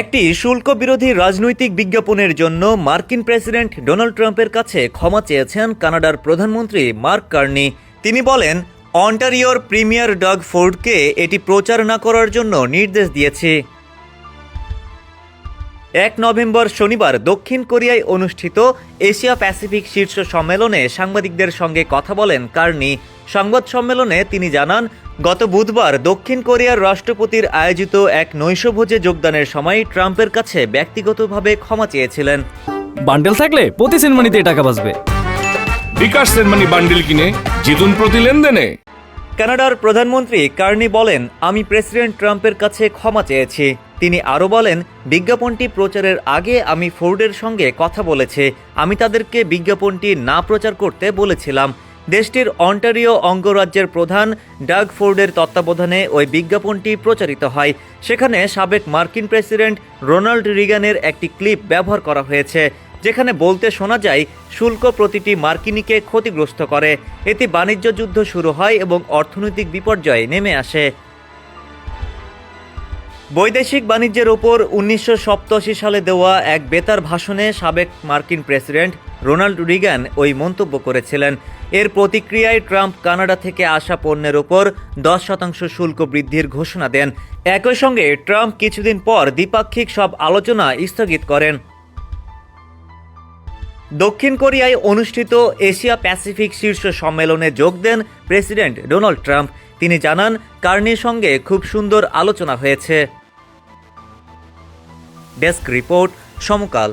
একটি শুল্ক বিরোধী রাজনৈতিক বিজ্ঞাপনের জন্য মার্কিন প্রেসিডেন্ট ডোনাল্ড ট্রাম্পের কাছে ক্ষমা চেয়েছেন কানাডার প্রধানমন্ত্রী মার্ক কার্নি। তিনি বলেন, অন্টারিওর প্রিমিয়ার ডাগ ফোর্ডকে এটি প্রচার না করার জন্য নির্দেশ দিয়েছি। এক নভেম্বর শনিবার দক্ষিণ কোরিয়ায় অনুষ্ঠিত এশিয়া প্যাসিফিক শীর্ষ সম্মেলনে সাংবাদিকদের সঙ্গে কথা বলেন কার্নি। সংবাদ সম্মেলনে তিনি জানান গত বুধবার দক্ষিণ কোরিয়ার রাষ্ট্রপতির আয়োজিত এক নৈশভোজে যোগদানের সময় ট্রাম্পের কাছে ব্যক্তিগতভাবে ক্ষমা চেয়েছিলেন। বান্ডেল থাকলে প্রতি সেনমানিতে টাকা বাঁচবে। বিকাশ সেনমানি বান্ডিল কিনে জিতুন প্রতি লেনদেনে। কানাডার প্রধানমন্ত্রী কার্নি বলেন আমি প্রেসিডেন্ট ট্রাম্পের কাছে ক্ষমা চেয়েছি। তিনি আরও বলেন, বিজ্ঞাপনটি প্রচারের আগে আমি ফোর্ডের সঙ্গে কথা বলেছি। আমি তাদেরকে বিজ্ঞাপনটি না প্রচার করতে বলেছিলাম। দেশটির অন্টারিও অঙ্গরাজ্যের প্রধান ডাগ ফোর্ডের তত্ত্বাবধানে ওই বিজ্ঞাপনটি প্রচারিত হয়। সেখানে সাবেক মার্কিন প্রেসিডেন্ট রোনাল্ড রিগানের একটি ক্লিপ ব্যবহার করা হয়েছে, যেখানে বলতে শোনা যায়, শুল্ক প্রতিটি মার্কিনিকে ক্ষতিগ্রস্ত করে। এতে বাণিজ্য যুদ্ধ শুরু হয় এবং অর্থনৈতিক বিপর্যয় নেমে আসে। বৈদেশিক বাণিজ্যের ওপর উনিশশো সালে দেওয়া এক বেতার ভাষণে সাবেক মার্কিন প্রেসিডেন্ট রোনাল্ড রিগান ওই মন্তব্য করেছিলেন। এর প্রতিক্রিয়ায় ট্রাম্প কানাডা থেকে আসা পণ্যের ওপর দশ শতাংশ শুল্ক বৃদ্ধির ঘোষণা দেন। একই সঙ্গে ট্রাম্প কিছুদিন পর দ্বিপাক্ষিক সব আলোচনা স্থগিত করেন। দক্ষিণ কোরিয়ায় অনুষ্ঠিত এশিয়া প্যাসিফিক শীর্ষ সম্মেলনে যোগ দেন প্রেসিডেন্ট ডোনাল্ড ট্রাম্প। তিনি জানান, কার্নির সঙ্গে খুব সুন্দর আলোচনা হয়েছে। ডেস্ক রিপোর্ট সমকাল